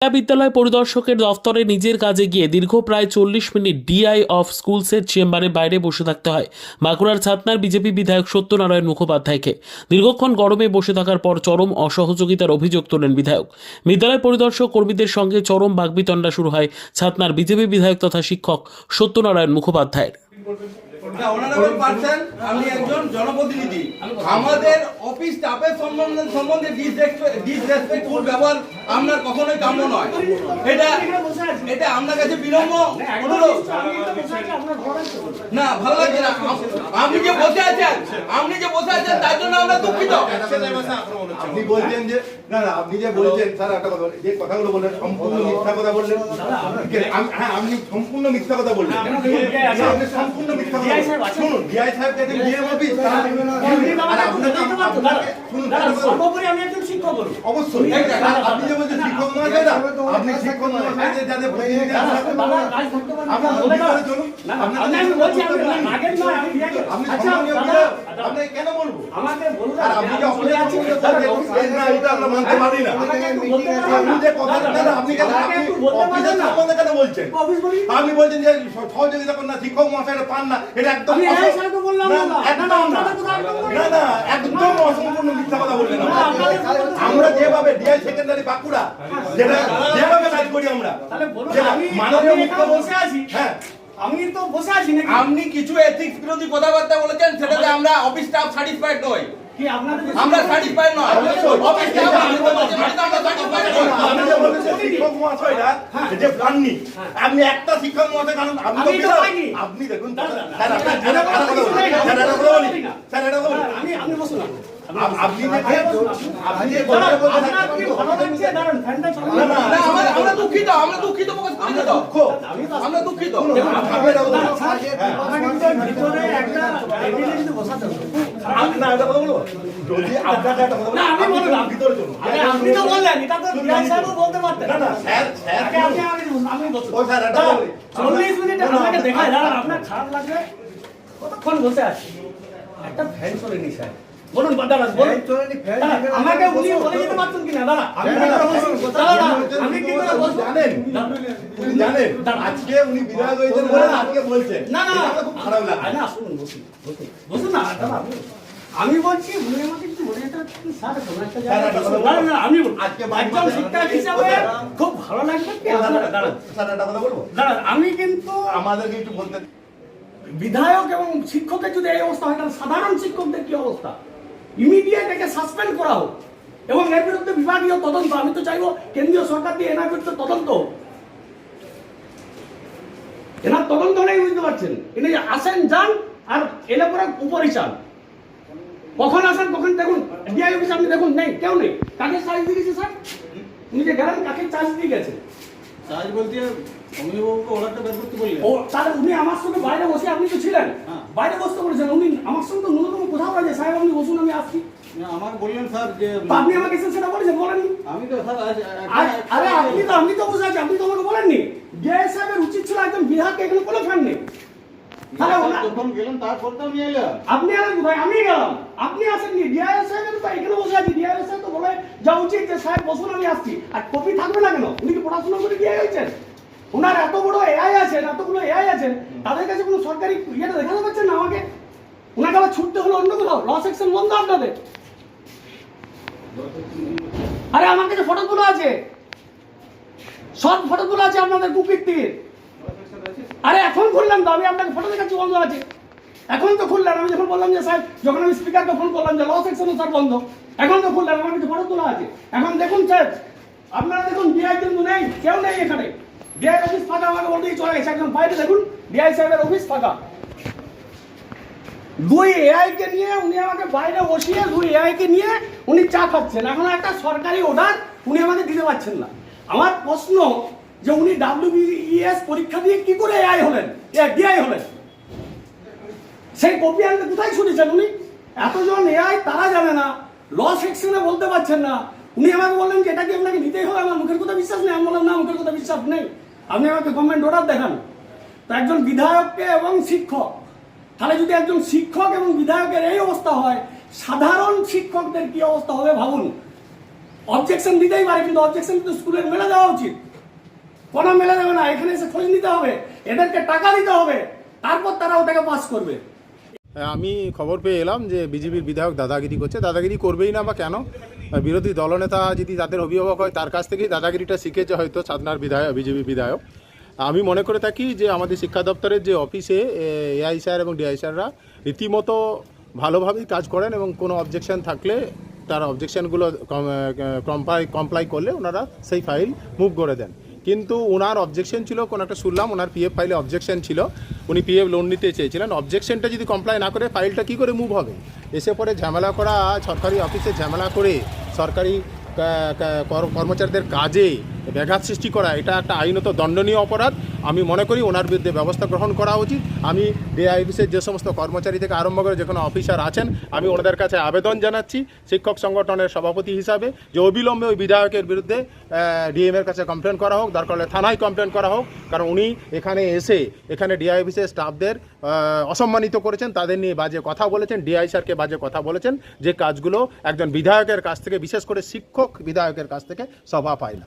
জেলা বিদ্যালয় পরিদর্শকের দফতরে নিজের কাজে গিয়ে দীর্ঘ প্রায় চল্লিশ মিনিট ডিআই অফ স্কুলসের চেম্বারের বাইরে বসে থাকতে হয়। বাঁকুড়ার ছাতনার বিজেপি বিধায়ক সত্যনারায়ণ মুখোপাধ্যায়কে দীর্ঘক্ষণ গরমে বসে থাকার পর চরম অসহযোগিতার অভিযোগ তোলেন বিধায়ক। বিদ্যালয় পরিদর্শক কর্মীদের সঙ্গে চরম বাগবিতণ্ডা শুরু হয় ছাতনার বিজেপি বিধায়ক তথা শিক্ষক সত্যনারায়ণ মুখোপাধ্যায়ের। না অনারেবল পার্সন আপনি একজন জনপ্রতিনিধি। আমাদের অফিস স্টাফের সম্বন্ধে সম্বন্ধে ডিসরেসপেক্টফুল ব্যবহার আপনার কখনোই কাম্য নয়। এটা এটা আপনার কাছে বিলম্ব অনুরোধ। না ভালো লাগছে না। আপনি যে বসে আছেন আপনি যে বসে আছেন তার জন্য আমরা দুঃখিত আপনি বলছেন যে না না আপনি যে বলছেন স্যার একটা কথা যে কথাগুলো বললেন সম্পূর্ণ মিথ্যা কথা বললেন হ্যাঁ আপনি সম্পূর্ণ মিথ্যা কথা বললেন আপনি সম্পূর্ণ মিথ্যা কথা শুনুন ডিআই সাহেব কাছে ডিএম অফিস আমি একজন শিক্ষক অবশ্যই আপনি যে বলছেন শিক্ষক মহাশয় না আপনি শিক্ষক মহাশয় যাদের আপনি আচ্ছা কেন আমাকে আপনি যে না, এটা আমরা মানতে পারি না। আমাকে একটু বলতে পারবেন আপনি যে কথা না, না, আপনি কেন আপনি একটু বলতে অফিসের পারবেন না? সম্বন্ধে কেন বলছেন? আপনি বলছেন যে সহযোগিতা করেন না শিক্ষক মহাশয়রা পান না এটা একদম একদম না, না না অসম্পূর্ণ মিথ্যা কথা বললেন বলতে আমরা যেভাবে ডিআই সেকেন্ডারি বাঁকুড়া যেটা যেভাবে কাজ করি আমরা। আমি মাননীয় মুখ্যমন্ত্রী আছি। হ্যাঁ আমি তো বসে আছি নাকি? আপনি কিছু এথিক্স বিরোধী কথাবার্তা বলেছেন সেটাতে আমরা অফিস স্টাফ স্যাটিসফাইড নই। কি আপনাদের আমরা স্যাটিসফাইড অবশ্যই। অফিস স্টাফ আমরা স্যাটিসফাইড নই। আপনি যে বলেছেন শিক্ষক মহাশয়রা যে পাননি আপনি একটা শিক্ষক মহাশয় কারণ আপনি তো আমি তো বিধায়ক। পাইনি। আপনি দেখুন স্যার স্যার বলি। স্যার বলি। আমি আপনি বসুন। আপনি না, না, না আমরা দুঃখিত আমরা দুঃখিত আমরা দুঃখিত না? যদি আপনাকে একটা কথা আমি বললাম। ভিতরে চলুন। আপনি তো বললেন এটা তো বিআই সাহেবও বলতে পারতেন না, না, স্যার, স্যার, আপনি আমি আমি বসুন ও স্যার, এটা বলি। চল্লিশ মিনিট না, না, আপনাকে দেখায় দাঁড়ান আপনার খারাপ লাগবে কতক্ষণ বসে আছি একটা ফ্যান চলেনি স্যার বলুন দাঁড়ান বলুন। আমাকে উনি বলে যেতে কিনা? দাঁড়া আমি আমি কি করে? জানেন। জানেন। আজকে উনি বিধায়ক হয়েছেন বলে আজকে বলছেন। না না খুব খারাপ লাগে না শুনুন বসুন বসুন না দাদা। আমি বলছি উনি আমাকে একটু বলে যেতে স্যার কোনো একটা না, আমি আজকে একজন শিক্ষক হিসাবে খুব ভালো লাগবে কি? স্যার একটা কথা বলব? আমি কিন্তু আমাদেরকে একটু বলতে বিধায়ক এবং শিক্ষকের যদি এই অবস্থা হয় তাহলে সাধারণ শিক্ষকদের কি অবস্থা? ইমিডিয়েট একে সাসপেন্ড করা হোক এবং এর বিরুদ্ধে বিভাগীয় তদন্ত। আমি তো চাইব কেন্দ্রীয় সরকার দিয়ে এনার বিরুদ্ধে তদন্ত। এনার তদন্ত নেই বুঝতে পারছেন। ইনি আসেন, যান, আর এলে পরে উপরই চান কখন আসেন, কখন দেখুন। ডিআই অফিস আপনি দেখুন, নেই, কেউ নেই। কাকে চার্জ দিয়ে গেছে স্যার? উনি যে গেলেন, কাকে চার্জ দিয়ে গেছে? কাজ বলতে অমিতাভবাবুকে অর্ডারটা বের করতে বললেন। ও তাহলে উনি আমার সঙ্গে বাইরে বসে আপনি তো ছিলেন। হ্যাঁ। বাইরে বসতে বলেছেন। উনি আমার সঙ্গে তো ন্যূনতম কোথাও বলেছে সাহেব আপনি বসুন আমি আসছি। না, আমাকে বললেন স্যার যে আপনি আমাকে এসে সেটা বলেছেন বলেননি। আমি তো স্যার আরে আপনি তো আপনি তো বসে আপনি তো আমাকে বলেননি। ডিআই সাহেবের উচিত ছিল একজন বিহারকে এখানে কোনো ফ্যান নেই। তাহলে যখন গেলেন তারপর তো আমি এলাম। আপনি আলেন কোথায়? আমি গেলাম। আপনি আসেননি ডিআই সাহেবের তো এখানে বসে আছি ডিআই সাহেব তো বলে যা উচিত যে সাহেব বসুন, আমি আসছি। আর কপি থাকবে না কেন? উনি কি পড়াশোনা করে ডিআই হয়েছেন ওনার এত বড় এআই আছেন এতগুলো এআই আছেন তাদের কাছে কোনো সরকারি ইয়েটা দেখাতে পারছেন না আমাকে? ওনাকে আবার ছুটতে হলো অন্য কোথাও? ল সেকশন বন্ধ আপনাদের। আরে, আমার কাছে ফটোগুলো আছে। সব ফটোগুলো আছে আপনাদের কুকীর্তির আরে, এখন খুললাম তো, আমি আপনাকে ফটো দেখাচ্ছি, বন্ধ আছে। এখন তো খুললাম আমি যখন বললাম যে, স্যার, যখন আমি স্পিকারকে ফোন করলাম যে ল সেকশন স্যার বন্ধ। এখন তো খুললাম আমার কাছে ফটো তোলা আছে। এখন দেখুন, স্যার, আপনারা দেখুন ডিআই কিন্তু নেই, কেউ নেই এখানে। ডিআই অফিস ফাঁকা, আমাকে বলতেই চলে গেছে। একদম বাইরে দেখুন ডিআই সাহেবের অফিস ফাঁকা। দুই এআই কে নিয়ে উনি আমাকে বাইরে বসিয়ে, দুই এআই কে নিয়ে উনি চা খাচ্ছেন। এখন একটা সরকারি অর্ডার উনি আমাকে দিতে পারছেন না। আমার প্রশ্ন যে, উনি ডাব্লিউবিএস পরীক্ষা দিয়ে কি করে এআই হলেন? ডিআই হলেন। সেই কপি আনতে কোথায় শুনেছেন উনি? এতজন এআই তারা জানে না ল সেকশনে বলতে পারছেন না। উনি আমাকে বললেন যে, এটা কি আপনাকে নিতেই হবে? আমার মুখের কথা বিশ্বাস নেই? আমি বললাম, না, মুখের কথা বিশ্বাস নেই। আপনি আমাকে গভর্নমেন্ট অর্ডার দেখান। তো একজন বিধায়ককে এবং শিক্ষক, তাহলে যদি একজন শিক্ষক এবং বিধায়কের এই অবস্থা হয়, সাধারণ শিক্ষকদের কি অবস্থা হবে ভাবুন? অবজেকশন দিতেই পারে, কিন্তু অবজেকশন কিন্তু স্কুলের মেলে দেওয়া উচিত। কোনো মেলে দেবে না, এখানে এসে খোঁজ নিতে হবে, এদেরকে টাকা দিতে হবে, তারপর তারা ওটাকে পাস করবে। আমি খবর পেয়ে এলাম যে বিজেপির বিধায়ক দাদাগিরি করছে। দাদাগিরি করবেই না বা কেন? বিরোধী দলনেতা যদি তাদের অভিভাবক হয়, তার কাছ থেকেই দাদাগিরিটা শিখেছে হয়তো সাধনার বিধায়ক, বিজেপি বিধায়ক। আমি মনে করে থাকি যে আমাদের শিক্ষা দপ্তরের যে অফিসে এআই স্যার এবং ডিআই স্যাররা রীতিমতো ভালোভাবেই কাজ করেন এবং কোনো অবজেকশন থাকলে তার অবজেকশনগুলো কমপ্লাই কমপ্লাই করলে ওনারা সেই ফাইল মুভ করে দেন। কিন্তু ওনার অবজেকশন ছিল, কোনো একটা শুনলাম, ওনার পিএফ ফাইলে অবজেকশন ছিল। উনি পিএফ লোন নিতে চেয়েছিলেন। অবজেকশনটা যদি কমপ্লাই না করে ফাইলটা কি করে মুভ হবে? এসে পরে ঝামেলা করা, সরকারি অফিসে ঝামেলা করে, সরকারি কর্মচারীদের কাজে ব্যাঘাত সৃষ্টি করা, এটা একটা আইনত দণ্ডনীয় অপরাধ। আমি মনে করি ওনার বিরুদ্ধে ব্যবস্থা গ্রহণ করা উচিত। আমি ডিআইবিসের যে সমস্ত কর্মচারী থেকে আরম্ভ করে যে কোনো অফিসার আছেন, আমি ওনাদের কাছে আবেদন জানাচ্ছি শিক্ষক সংগঠনের সভাপতি হিসাবে যে অবিলম্বে ওই বিধায়কের বিরুদ্ধে ডিএমের কাছে কমপ্লেন করা হোক, দরকার হলে থানায় কমপ্লেন করা হোক, কারণ উনি এখানে এসে, এখানে ডিআইবিসির স্টাফদের অসম্মানিত করেছেন, তাদের নিয়ে বাজে কথা বলেছেন, ডিআই স্যারকে বাজে কথা বলেছেন, যে কাজগুলো একজন বিধায়কের কাছ থেকে, বিশেষ করে শিক্ষক বিধায়কের কাছ থেকে সভা পায় না।